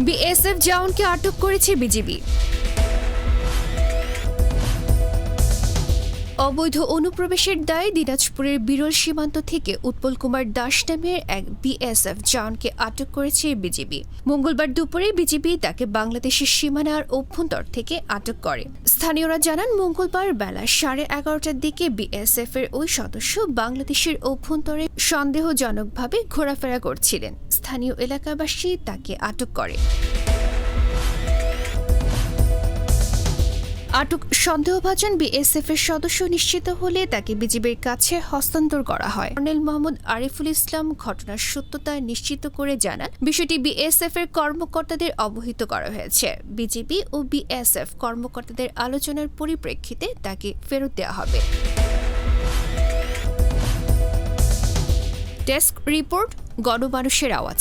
BSF জওয়ানকে আটক করেছে BGB. অবৈধ অনুপ্রবেশের দায়ে দিনাজপুরের বিরল সীমান্ত থেকে উৎপল কুমার দাস নামের এক বিএসএফ জওয়ানকে আটক করেছে বিজিবি। মঙ্গলবার দুপুরে বিজিবি তাকে বাংলাদেশের সীমানার অভ্যন্তর থেকে আটক করে। স্থানীয়রা জানান, মঙ্গলবার বেলা সাড়ে এগারোটার দিকে বিএসএফ এর ওই সদস্য বাংলাদেশের অভ্যন্তরে সন্দেহজনকভাবে ঘোরাফেরা করছিলেন। স্থানীয় এলাকাবাসী তাকে আটক করে। আটক সন্দেহভাজন বিএসএফ এর সদস্য নিশ্চিত হলে তাকে বিজিবির কাছে হস্তান্তর করা হয়। কর্নেল মোহাম্মদ আরিফুল ইসলাম ঘটনার সত্যতা নিশ্চিত করে জানান, বিষয়টি বিএসএফ এর কর্মকর্তাদের অবহিত করা হয়েছে। বিজিবি ও বিএসএফ কর্মকর্তাদের আলোচনার পরিপ্রেক্ষিতে তাকে ফেরত দেওয়া হবে। ডেস্ক রিপোর্ট, গণমানুষের আওয়াজ।